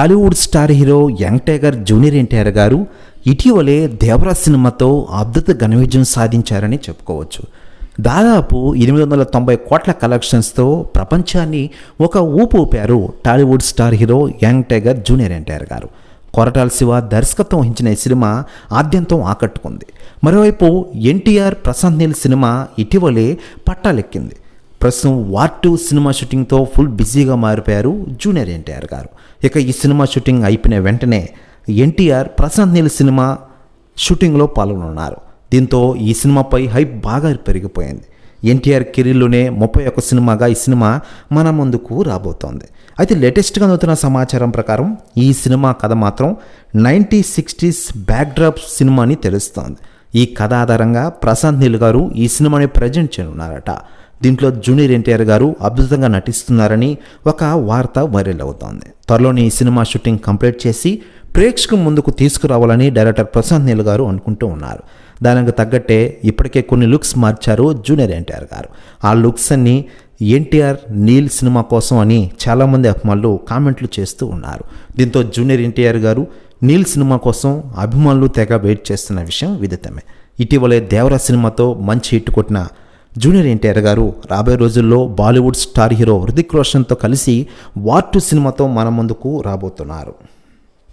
Tollywood star hero young tiger junior NTR గారు ఇటీవలే దేవరా సినిమాతో అద్భుత ఘన విజయం సాధించారని చెప్పుకోవచ్చు. దాదాపు ఎనిమిది వందల తొంభై కోట్ల కలెక్షన్స్తో ప్రపంచాన్ని ఒక ఊపు ఊపారు Tollywood star hero young tiger junior NTR గారు. కొరటాల శివ దర్శకత్వం వహించిన ఈ సినిమా ఆద్యంతం ఆకట్టుకుంది. మరోవైపు ఎన్టీఆర్ ప్రశాంత్ నీల్ సినిమా ఇటీవలే పట్టాలెక్కింది. ప్రస్తుతం వార్ టూ సినిమా షూటింగ్తో ఫుల్ బిజీగా మారిపోయారు జూనియర్ ఎన్టీఆర్ గారు. ఇక ఈ సినిమా షూటింగ్ అయిపోయిన వెంటనే ఎన్టీఆర్ ప్రశాంత్ నీల్ సినిమా షూటింగ్లో పాల్గొనున్నారు దీంతో ఈ సినిమాపై హైప్ బాగా పెరిగిపోయింది. ఎన్టీఆర్ కెరీర్లోనే ముప్పై ఒక్క సినిమాగా ఈ సినిమా మన ముందుకు రాబోతోంది. అయితే లేటెస్ట్గా అందుతున్న సమాచారం ప్రకారం ఈ సినిమా కథ మాత్రం నైంటీ సిక్స్టీస్ బ్యాక్డ్రాప్ సినిమా అని తెలుస్తోంది. ఈ కథ ఆధారంగా ప్రశాంత్ నీల్ గారు ఈ సినిమాని ప్రజెంట్ చేయనున్నారట. దీంట్లో జూనియర్ ఎన్టీఆర్ గారు అద్భుతంగా నటిస్తున్నారని ఒక వార్త వైరల్ అవుతోంది. త్వరలోనే ఈ సినిమా షూటింగ్ కంప్లీట్ చేసి ప్రేక్షకు ముందుకు తీసుకురావాలని డైరెక్టర్ ప్రశాంత్ నీల్ గారు అనుకుంటూ ఉన్నారు. దానికి తగ్గట్టే ఇప్పటికే కొన్ని లుక్స్ మార్చారు జూనియర్ ఎన్టీఆర్ గారు. ఆ లుక్స్ అన్ని ఎన్టీఆర్ నీల్ సినిమా కోసం అని చాలామంది అభిమానులు కామెంట్లు చేస్తూ ఉన్నారు. దీంతో జూనియర్ ఎన్టీఆర్ గారు నీల్ సినిమా కోసం అభిమానులు తెగ వెయిట్ చేస్తున్న విషయం విదితమే. ఇటీవలే దేవరా సినిమాతో మంచి హిట్ కొట్టిన జూనియర్ ఎన్టీఆర్ గారు రాబోయే రోజుల్లో బాలీవుడ్ స్టార్ హీరో హృతిక్ రోషన్తో కలిసి వార్ టూ సినిమాతో మన ముందుకు రాబోతున్నారు.